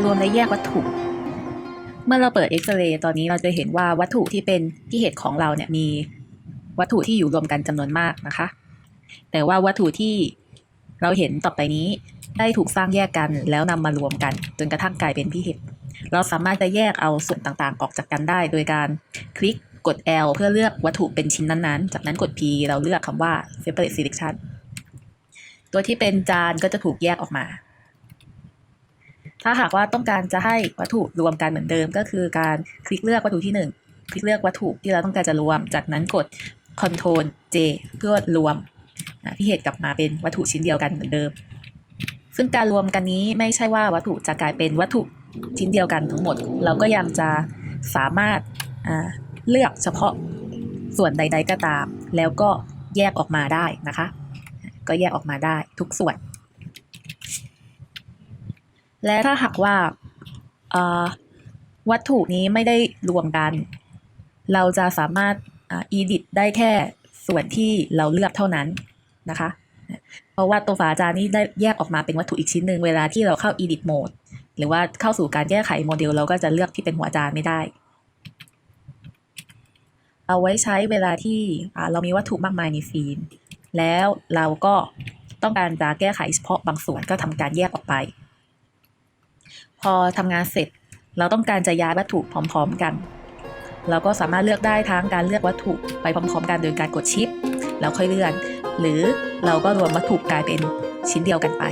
การรวมและแยกวัตถุ เมื่อเราเปิดเอ็กซเรย์ตอนนี้เราจะเห็นว่าวัตถุที่เป็นที่เหตุของเราเนี่ยมีวัตถุที่อยู่รวมกันจำนวนมากนะคะ แต่ว่าวัตถุที่เราเห็นต่อไปนี้ได้ถูกสร้างแยกกันแล้วนำมารวมกันจนกระทั่งกลายเป็นที่เหตุเราสามารถจะแยกเอาส่วนต่างๆ ออกจากกันได้ โดยการคลิกกด L เพื่อเลือกวัตถุเป็นชิ้นนั้นๆ จากนั้นกด P เราเลือกคำว่า separate selection ตัวที่เป็นจานก็จะถูกแยกออกมา ถ้าหากว่าต้องการจะให้วัตถุรวมกันเหมือนเดิม ก็คือการคลิกเลือกวัตถุที่หนึ่งคลิกเลือกวัตถุที่เราต้องการจะรวม จากนั้นกด Ctrl J เพื่อรวมนะที่เหตุกลับมาเป็นวัตถุชิ้นเดียวกันเหมือนเดิม ซึ่งการรวมกันนี้ไม่ใช่ว่าวัตถุจะกลายเป็นวัตถุชิ้นเดียวกันทั้งหมด เราก็ยังจะสามารถอ่าเลือกเฉพาะส่วนใด ๆก็ตาม แล้วก็แยกออกมาได้นะคะ ก็แยกออกมาได้ทุกส่วน และถ้าหากว่าวัตถุนี้ไม่ได้รวมกัน เราจะสามารถอ่า edit ได้แค่ส่วนที่เราเลือกเท่านั้นนะคะ เพราะว่าตัวฝาจานนี้ได้แยกออกมาเป็นวัตถุอีกชิ้นหนึ่งเวลาที่เราเข้า edit mode หรือว่าเข้าสู่การแก้ไขโมเดลเราก็จะเลือกที่เป็นหัวจานไม่ได้ เอาไว้ใช้เวลาที่เรามีวัตถุมากมายในฟิล์มแล้วเราก็ต้องการจะแก้ไขเฉพาะบางส่วนก็ทำการแยกออกไป พอทำงานเสร็จ เราต้องการจะย้ายวัตถุพร้อม ๆ กัน เราก็สามารถเลือกได้ทั้งการเลือกวัตถุไปพร้อม ๆ กันโดยการกดชิป แล้วค่อยเลื่อน หรือเราก็รวมวัตถุกลายเป็นชิ้นเดียวกันไป